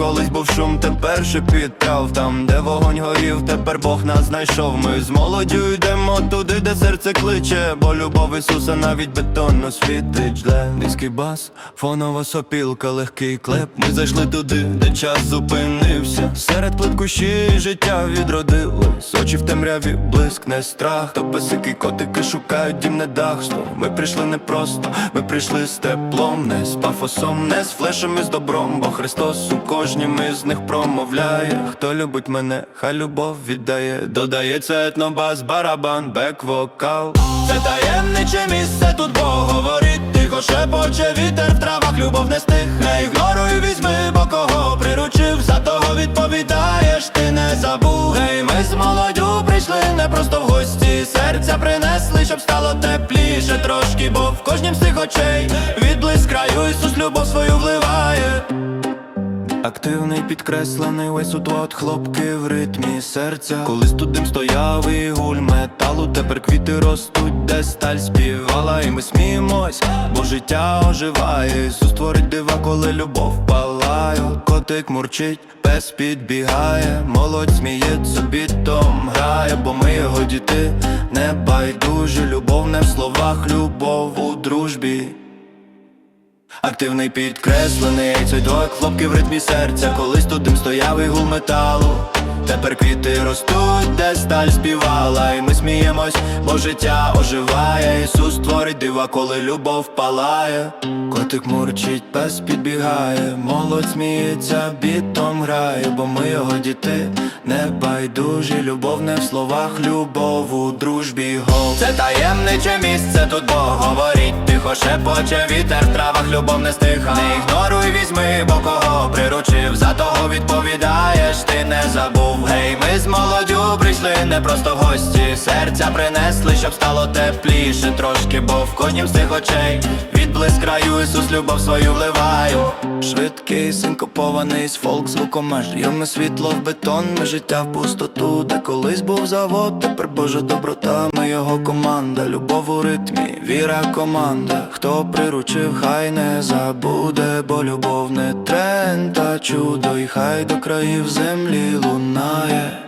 колись був шум, тепер шепіт трав Там, де вогонь горів, тепер Бог нас знайшов. Ми з молоддю йдемо туди, де серце кличе, бо любов Ісуса навіть бетонно світить жле Низький бас, фонова сопілка, легкий клеп. Ми зайшли туди, де час зупинився. Серед плит кущі життя відродилось. Очі в темряві блискне страх. То песики, котики шукають дім не дах. Знов Ми прийшли не просто, ми прийшли з теплом, не з пафосом, не з флешем і з добром. Бо Христос у кожнім із них промовляє. Хто любить мене, хай любов віддає. Додається етнобас, барабан, бек-вокал. Це таємниче місце, тут Бог говорить. Тихо шепоче вітер в травах, любов не стихне. Ігноруй, візьми, бо кого приручив, за того відповідаєш, ти не забув. Гей, ми з молоддю прийшли не просто в гості. Серця принесли, щоб стало тепліше трошки, бо в кожнім з цих очей відблиск краю Ісус любов свою вливає. Активний підкреслений весь от хлопки в ритмі серця. Колись тут дим стояв і гуль металу, тепер квіти ростуть, де сталь співала, і ми сміємось, бо життя оживає. Ісус творить дива, коли любов палає. Котик мурчить, пес підбігає, молодь сміється, бітом грає, бо ми його діти не байдужі. Любов не в словах, любов у дружбі. Активний підкреслений цей дует хлопки в ритмі серця. Колись тут дим стояв і гул металу Тепер квіти ростуть, де сталь співала І ми сміємось, бо життя оживає. Ісус творить дива, коли любов палає. Котик мурчить, пес підбігає Молодь сміється, бітом грає Бо ми його діти не байдужі. Любов не в словах, любов у дружбі. Гол. Це таємниче місце, тут Бог говорить Тихо шепоче вітер в травах, любов не стиха. Не ігноруй, візьми, бо кого приручив За того відповідаєш, ти не забув Гей, ми з молоддю прийшли не просто в гості. Серця принесли, щоб стало тепліше. Трошки Бо в кожнім з тих очей відблиск краю Ісус любов свою вливаю Швидкий, синкопований з фолк звуком меж Йоме світло в бетон, ми життя в пустоту Де колись був завод, тепер Божа доброта Ми його команда, любов у ритмі, віра команда. Хто приручив, хай не забуде, бо любов не тренд, а чудо, і хай до країв землі лунає.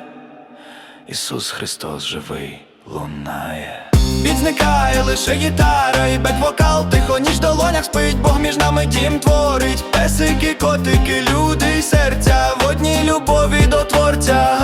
Ісус Христос живий лунає Відзникає лише гітара і бек-вокал. Тихо ніж в долонях спить, Бог між нами дім творить. Песики, котики, люди і серця. В одній любові до творця